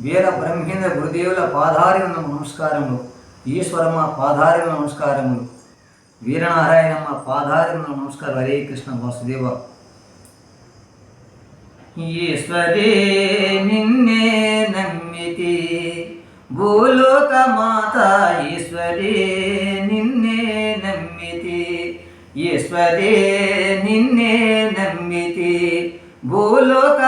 వీర బ్రహ్మేంద్ర గురుదేవుల పాదారి నమస్కారములు. ఈశ్వరమ్మ పాదారి నమస్కారములు. వీరనారాయణమ్మ పాదారి నమస్కారం. హరే కృష్ణ వాసుదేవ. ఈశ్వరే నిన్నే నమ్మితి భూలోక మాత. ఈశ్వరే నిన్నే నమ్మితి. ఈశ్వరే నిన్నే నమ్మితి భూలోక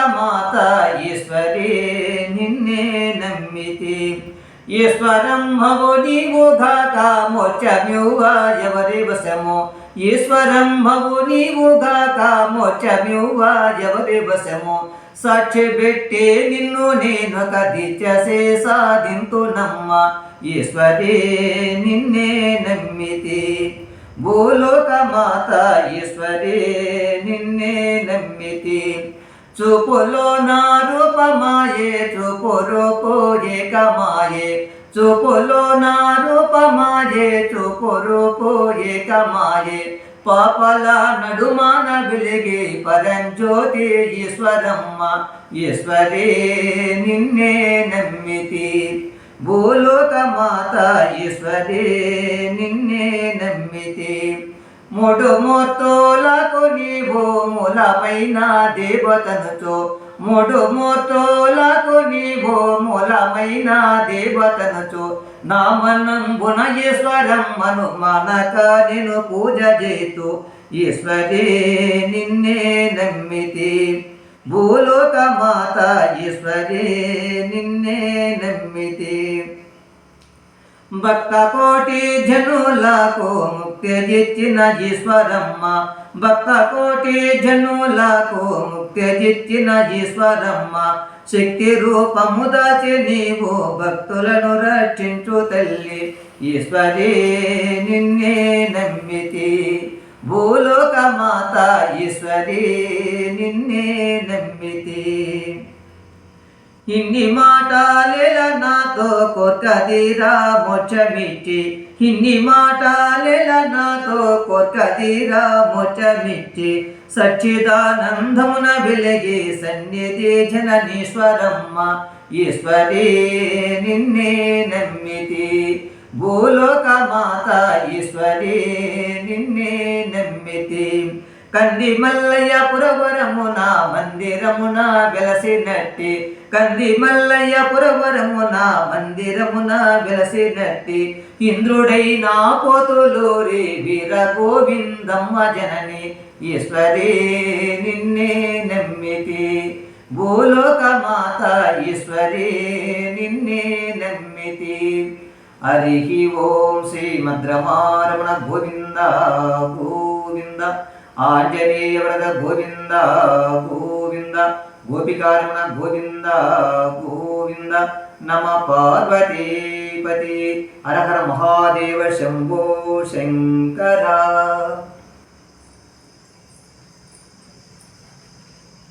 నమ్మితి. ఈశ్వరం భవో నీవు ఘాత మోచమ్యువ ఎవరి వశము? ఈశ్వరం భవు నీవు ఘాత మోచమ్యువ ఎవరి వశము? సాక్షి పెట్టి నిన్ను నేను కదిచ్చసే సాధింతు నమ్మ. ఈశ్వరే నిన్నే నమ్మితి. భూలోక మాత ఈశ్వరే చూపులో నా రూపమాయే చూపు రూపు ఏకమాయే చూపులో నా రూపమాయే చూపు రూపు ఏకమాయే పాపల నడుమాన వెలిగి పరంజ్యోతి ఈశ్వరమ్మ. ఈశ్వరే నిన్నే నమ్మితి. భూలోక మాత ఈశ్వరే నిన్నే నమ్మితి. మూర్తులకు నీ మూలమైన దేవతనుతో మూడు మూర్తులకు నీవు మూలమైన దేవతనుతో నామనంబున ఈశ్వరం మను మనక నేను పూజ చేతు ఈశ్వరే నిన్నే నమ్మితి. భూలోక మాత ఈశ్వరే నిన్నే నమ్మితి. భక్త కోటి జనులకు ముక్తి ఈశ్వరమ్మ భక్త కోటి జనులకు ముక్తి ఈశ్వరమ్మ శక్తి రూపము దాచి నీవు భక్తులను రక్షించు తల్లి. ఈశ్వరే నిన్నే నమ్మితి. భూలోక మాత ఈశ్వరే నిన్నే నమ్మితి. ఇన్ని మాటలేల నాతో కొరకదీరా మోచమిచ్చి ఇన్ని మాటలేల నాతో కొరకదీరా మోచమిచ్చి సచ్చిదానందమున వెలిగి సన్నిధి జననీశ్వరమ్మ. ఈశ్వరే నిన్నే నమ్మితి. భూలోక మాత ఈశ్వరే నిన్నే నమ్మితి. కంది మల్లయ్య పురవరమునా మందిరమున వెలసినట్టి. కంది మల్లయ్య పురవరమున మందిరమున వెలసినట్టి. ఇంద్రుడై నా పోతులూరి వీర గోవిందమ్మ జనని. ఈశ్వరే నిన్నే నమ్మితి. భూలోక మాత ఈశ్వరే నిన్నే నమ్మితి. హరి ఓం శ్రీమద్రమారమణ గోవింద గోవింద. ఆంజనేయ వ్రత గోవింద గో గోవింద గోపికారమణ గోవింద గోవింద నమ పార్వతీపతి. హర హర మహాదేవ శంభో శంకర.